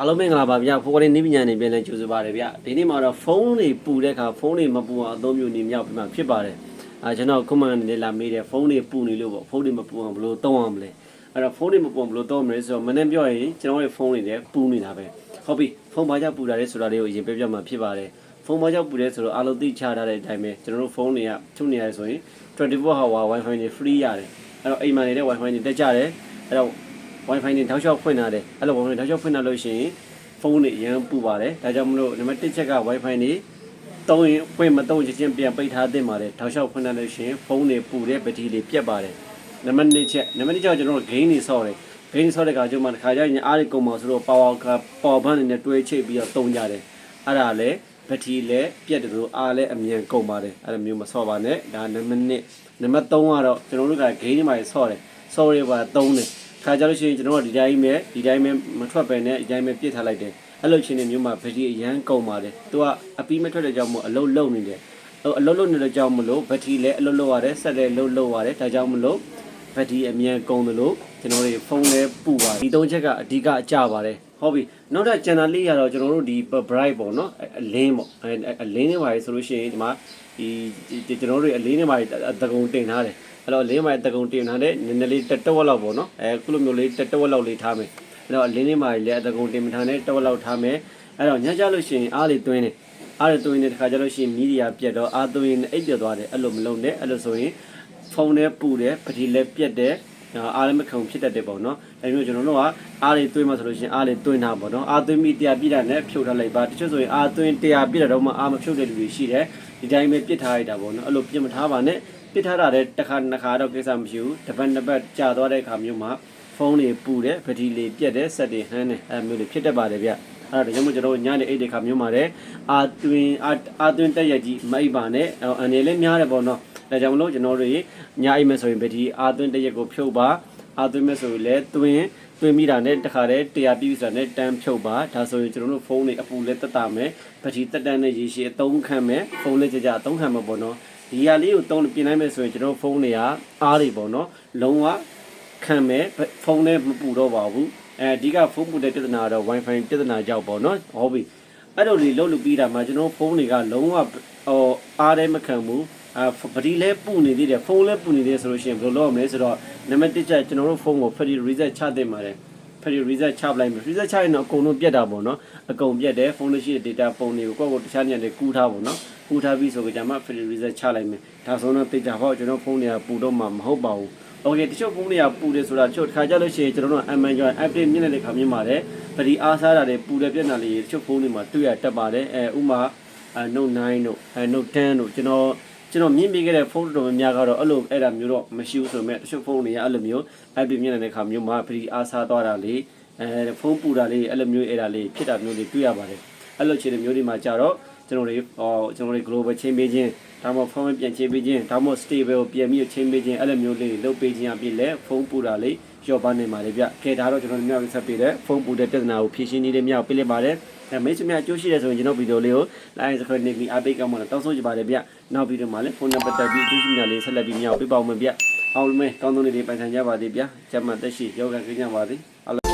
အားလုံးမင်္ဂလာပါဗျာဖိုကလေးနေပညာနေပြန်လဲကြိုဆိုပါရဗျာဒီနေ့မှာတော့ဖုန်းတွေပူတဲ့အခါဖုန်းတွေမပူအောင်အသုံးပြုနေမြောက်ပြမှာဖြစ်ပါတယ်အာကျွန်တော်ကွန်မန်နေလာမေးတယ်ဖုန်းတွေပူနေလို့ပေါ့ဖုန်းတွေမပူအောင်ဘယ်လိုသုံးအောင်မလဲအဲ့တော့ဖုန်းတွေမပူအောင်ဘယ်လိုသုံးမလဲဆိုတော့မနေ့ပြောရင်ကျွန်တော်ရဲ့ဖုန်းတွေလည်းပူနေတာပဲဟုတ်ပြီဖုန်းဘာကြောင့်ပူတာလဲဆိုတာလေးကိုအရင်ပြောပြမှာဖြစ်ပါတယ်ဖုန်းဘာကြောင့်ပူလဲဆိုတော့အားလုံးသိချထားတဲ့အတိုင်းပဲကျွန်တော်တို့ဖုန်းတွေကထုတ်နေရတယ်ဆိုရင်24 hour wifi တွေ free ရတယ်အဲ့တော့အိမ်မှာနေတဲ့ wifi တွေတက်ကြတယ်အဲ့တော့ wifi တွေထောက်လျှောက်ဖွင့်ထားတယ်အဲ့လို wifi ထောက်လျှောက်ဖွင့်ထားလို့ရှိရင်ဖုန်းတွေအရင်ပူပါတယ်ဒါကြောင့်မလို့နံပါတ်1ချက်က wifi တွေတုံးရင်ဖွင့်မတုံးချင်းချင်းပြန်ပိတ်ထားသင့်ပါတယ်ထောက်လျှောက်ဖွင့်ထားလို့ရှိရင်ဖုန်းတွေပူတဲ့ဘက်ထရီတွေပြတ်ပါတယ်နံပါတ်2ချက်နံပါတ်2ချက်ကျွန်တော်တို့ gain တွေဆော့တယ် gain တွေဆော့တဲ့အခါကျမှတစ်ခါကျရင်အားတွေကုန်ပါဆိုတော့ power က power bank တွေနဲ့တွဲချိတ်ပြီးတော့တုံးကြတယ်အဲ့ဒါလည်းဘက်ထရီလည်းပြတ်တယ်လို့အားလည်းအမြန်ကုန်ပါတယ်အဲ့လိုမျိုးမဆော့ပါနဲ့ဒါနံပါတ်1နံပါတ်3ကတော့ကျွန်တော်တို့က gain တွေမှာဆော့တယ်ဆော့ရပါ3တယ် ခါကြလို့ရှိရင်ကျွန်တော်တို့ဒီတိုင်းပဲဒီတိုင်းပဲမထွက်ပဲနဲ့ဒီတိုင်းပဲပြစ်ထားလိုက်တယ်အဲ့လိုချင်းနေမျိုးမှာဘက်ထရီအရန်ကုန်ပါတယ်သူကအပီးမထွက်တဲ့ကြောင့်မို့အလုံးလုံးနေတယ်အလုံးလုံးနေတဲ့ကြောင့်မလို့ဘက်ထရီလည်းအလုံးလုံးရတယ်ဆက်လည်းလုံးလုံးရတယ်ဒါကြောင့်မလို့ဘက်ထရီအမြန်ကုန်တယ်လို့ ကျွန်တော်တို့ဖုန်းလည်းပူပါတယ်ဒီသုံးချက်ကအဓိကအကျပါတယ်ဟုတ်ပြီနောက်ထပ်ကျန်တာလေးရတော့ကျွန်တော်တို့ဒီ bright ပေါ့နော်အလင်းပေါ့အလင်းနေပါလေဆိုလို့ရှိရင်ဒီမှာဒီကျွန်တော်တို့အလင်းနေပါလေတကုံတင်ထားတယ်အဲ့တော့လင်းမိုင်တကုံတင်ထားတဲ့နည်းနည်းလေးတက်တဝက်လောက်ပေါ့နော်အဲခုလိုမျိုးလေးတက်တဝက်လောက်လေးထားမယ်အဲ့တော့လင်းလေးမိုင်လည်းအတကုံတင်မထားနဲ့တဝက်လောက်ထားမယ်အဲ့တော့ညကြလို့ရှိရင်အားလေးသွင်းတယ်အားလေးသွင်းတဲ့ခါကျလို့ရှိရင်မီဒီယာပြတ်တော့အားသွင်းအိတ်ပြတ်သွားတယ်အဲ့လိုမလုပ်နဲ့အဲ့လိုဆိုရင်ဖုန်းနဲ့ပူတယ်ပတိလည်းပြတ်တယ် အားလည်းမခံဖြစ်တတ်တယ်ပေါ့နော်အဲမျိုးကျွန်တော်တို့ကအားလေးသွင်းမှဆိုလို့ရှိရင်အားလေးသွင်းတာပေါ့နော်အားသွင်းပြီးတရားပြည့်တာနဲ့ဖြုတ်ထားလိုက်ပါတချို့ဆိုရင်အားသွင်းတရားပြည့်တာတော့မှအားမဖြုတ်တဲ့လူတွေရှိတယ်ဒီတိုင်းပဲပြစ်ထားလိုက်တာပေါ့နော်အဲ့လိုပြစ်မထားပါနဲ့ပြစ်ထားတာလည်းတစ်ခါနှစ်ခါတော့ကိစ္စမရှိဘူးတစ်ပတ်နှစ်ပတ်ကြာသွားတဲ့အခါမျိုးမှာဖုန်းတွေပူတယ်ဘက်ထရီလေးပြတ်တယ်ဆက်တွေဟန်းတယ်အဲမျိုးတွေဖြစ်တတ်ပါတယ်ဗျအဲ့ဒါကြောင့်မို့ကျွန်တော်ညနေအိတ်တဲ့ခါမျိုးမှာလည်းအာသွင်းအာသွင်းတက်ရက်ကြီးမအိပ်ပါနဲ့အန်နေလည်းများတယ်ပေါ့နော် ဒါကြောင့်မလို့ကျွန်တော်တို့ညအိပ်မယ်ဆိုရင်ဘက်ထရီအာသွင်းတက်ရက်ကိုဖြုတ်ပါအာသွင်းမယ်ဆိုရင်လည်းသွင်းသွင်းမိတာနဲ့တခါတည်းတရားပြည့်စုံတဲ့တန်းဖြုတ်ပါဒါဆိုရင်ကျွန်တော်တို့ဖုန်းတွေအပူလည်းတက်တာမယ်ဘက်ထရီတက်တန်းနဲ့ရေရှည်အသုံးခံမယ်ဖုန်းလေးကြကြအသုံးခံမှာပေါ့နော်ဒီဟာလေးကိုတုံးပြင်လိုက်မယ်ဆိုရင်ကျွန်တော်ဖုန်းတွေကအားတွေပေါ့နော်လုံးဝခံမယ်ဖုန်းနဲ့မပူတော့ပါဘူးအဲအဓိကဖုန်းပူတဲ့ပြဿနာကတော့ Wi-Fi ပြဿနာကြောင့်ပေါ့နော်ဟုတ်ပြီအဲ့လိုလေးလုံးလို့ပြီးတာမှကျွန်တော်ဖုန်းတွေကလုံးဝဟိုအားလည်းမခံဘူး အာပတိလဲပူနေသေးတယ်ဖုန်းလဲပူနေသေးတယ်ဆိုလို့ရှိရင်ဘယ်လိုလုပ်ရမလဲဆိုတော့နံပါတ်1ချက်ကျွန်တော်တို့ဖုန်းကို free reset ချသင့်ပါတယ် free reset ချပလိုက်မယ် reset ချရင်တော့အကုန်လုံးပြတ်တာပေါ့နော်အကုန်ပြတ်တယ်ဖုန်းလို့ရှိတဲ့ data ပုံတွေကိုကိုယ့်ကိုတခြားညတွေကူးထားပေါ့နော်ကူးထားပြီးဆိုကြမှာ free reset ချလိုက်မယ်ဒါဆိုတော့တိတ်တာပေါ့ကျွန်တော်ဖုန်းတွေကပူတော့မှမဟုတ်ပါဘူး Okay တချို့ဖုန်းတွေကပူတယ်ဆိုတာတချို့တစ်ခါကြလို့ရှိရင်ကျွန်တော်တို့ Amazon update မြင့်တဲ့ခါမြင်ပါတယ်ပဒီအားစားတာတွေပူတယ်ပြက်နာလေးတချို့ဖုန်းတွေမှာတွေ့ရတတ်ပါတယ်အဲဥမာ Note 9တို့အဲ Note 10တို့ကျွန်တော် ကျွန်တော်မြင်မိခဲ့တဲ့ဖုန်းတော်များများကတော့အဲ့လိုအဲ့ဒါမျိုးတော့မရှိဘူးဆိုပေမဲ့တချို့ဖုန်းတွေကအဲ့လိုမျိုး update မြင့်တဲ့ခါမျိုးမှာပဒီအားစားသွားတာလေးအဲဖုန်းပူတာလေးအဲ့လိုမျိုးအဲ့ဒါလေးဖြစ်တာမျိုးတွေတွေ့ရပါတယ်အဲ့လိုခြေမျိုးတွေမှာကြတော့ကျွန်တော်တွေဟောကျွန်တော်တွေ global ချင်းပေးခြင်းဒါမှမဟုတ်ဖုန်းပြန်ချင်းပေးခြင်းဒါမှမဟုတ် stable ကိုပြန်ပြီးချင်းပေးခြင်းအဲ့လိုမျိုးလေးလုပ်ပေးခြင်းအပြင်လည်းဖုန်းပူတာလေးရော့ပါနေပါလေဗျ။ကဲဒါတော့ကျွန်တော်တို့မြောက်ဆက်ပေးတဲ့ဖုန်းပူတဲ့ပြဿနာကိုဖြေရှင်းနေတဲ့မြောက်ပေးလိုက်ပါတယ်။ အဲမိတ်ဆွေများအကျိုးရှိတဲ့ဆိုရင်ကျွန်တော်ဗီဒီယိုလေးကို like subscribe နေပြီးအပိတ်ကောင်းမှတော့တောင်းဆိုကြပါတယ်ဗျ။နောက်ဗီဒီယိုမှာလည်းဖုန်းနံပါတ်တက်ပြီးအကျိုးရှိများလေးဆက်လက်ပြီးမြောက်ပေးပါဦးမယ်ဗျ။အောင်လုံးမဲကောင်းသောနေ့တွေပိုင်ဆိုင်ကြပါသေးဗျာ။ကျမ်းမာသက်ရှိယောဂကင်းကြပါသည်။